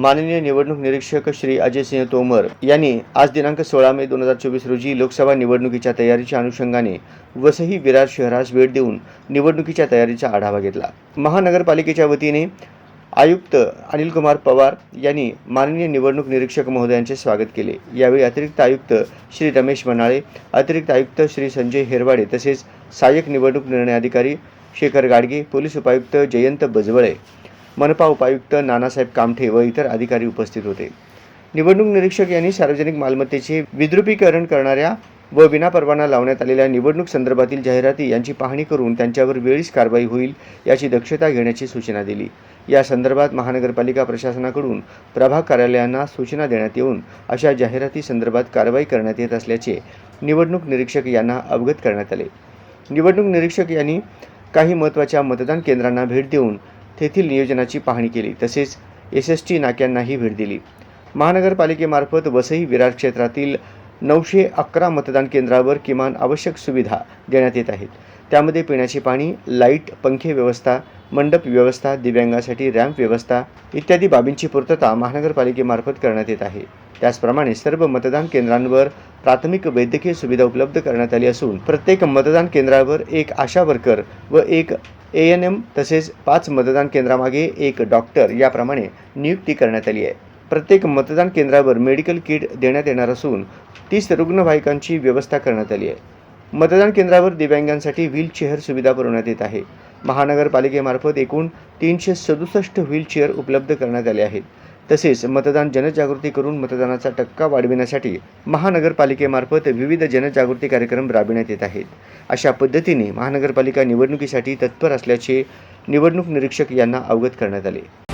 माननीय निवडणूक निरीक्षक श्री अजय सिंह तोमर यांनी आज दिनांक सोळा मे दोन हजार चोवीस रोजी लोकसभा निवडणुकीच्या तयारीच्या अनुषंगाने वसई विरार शहरास भेट देऊन निवडणुकीच्या तयारीचा आढावा घेतला. महानगरपालिकेच्या वतीने आयुक्त अनिल कुमार पवार यांनी माननीय निवडणूक निरीक्षक महोदयांचे स्वागत केले. यावेळी अतिरिक्त आयुक्त श्री रमेश मनाळे अतिरिक्त आयुक्त श्री संजय हेरवाडे तसेच सहाय्यक निवडणूक निर्णय अधिकारी शेखर गाडगे पोलीस उपायुक्त जयंत बजवळे मनपा उपायुक्त नानासाहेब कामठे व इतर अधिकारी उपस्थित होते. निवडणूक निरीक्षक यांनी सार्वजनिक मालमत्तेचे विद्रुपीकरण करणाऱ्या व विनापरवाना लावण्यात आलेल्या निवडणूक संदर्भातील जाहिराती यांची पाहणी करून त्यांच्यावर वेळीच कारवाई होईल याची दक्षता घेण्याची सूचना दिली. या संदर्भात महानगरपालिका प्रशासनाकडून प्रभाग कार्यालयांना सूचना देण्यात येऊन अशा जाहिराती संदर्भात कारवाई करण्यात येत असल्याचे निवडणूक निरीक्षक यांना अवगत करण्यात आले. निवडणूक निरीक्षक यांनी काही महत्त्वाच्या मतदान केंद्रांना भेट देऊन तेथील नियोजनाची पाहणी केली. तसेच एस एस टी नाक्यांनाही भेट दिली. महानगरपालिकेमार्फत वसई विरार क्षेत्रातील नऊशे अकरा मतदान केंद्रावर किमान आवश्यक सुविधा देण्यात येत आहेत. त्यामध्ये पिण्याचे पाणी लाइट पंखे व्यवस्था मंडप व्यवस्था दिव्यांगासाठी रॅम्प व्यवस्था इत्यादी बाबींची पूर्तता महानगरपालिकेमार्फत करण्यात येत आहे. त्याचप्रमाणे सर्व मतदान केंद्रांवर प्राथमिक वैद्यकीय सुविधा उपलब्ध करण्यात आली असून प्रत्येक मतदान केंद्रावर एक आशा वर्कर व एक ए एन एम तसेच पाच मतदान केंद्रामागे एक डॉक्टर याप्रमाणे नियुक्ती करण्यात आली आहे. प्रत्येक मतदान केंद्रावर मेडिकल किट देण्यात येणार असून तीस रुग्णवाहिकांची व्यवस्था करण्यात आली आहे. मतदान केंद्रावर दिव्यांगांसाठी व्हीलचेअर सुविधा पुरवण्यात येत आहे. महानगरपालिकेमार्फत एकूण तीनशे सदुसष्ट व्हीलचेअर उपलब्ध करण्यात आले आहेत. तसेच मतदान जनजागृती करून मतदानाचा टक्का वाढविण्यासाठी महानगरपालिकेमार्फत विविध जनजागृती कार्यक्रम राबविण्यात येत आहेत. अशा पद्धतीने महानगरपालिका निवडणुकीसाठी तत्पर असल्याचे निवडणूक निरीक्षक यांना अवगत करण्यात आले.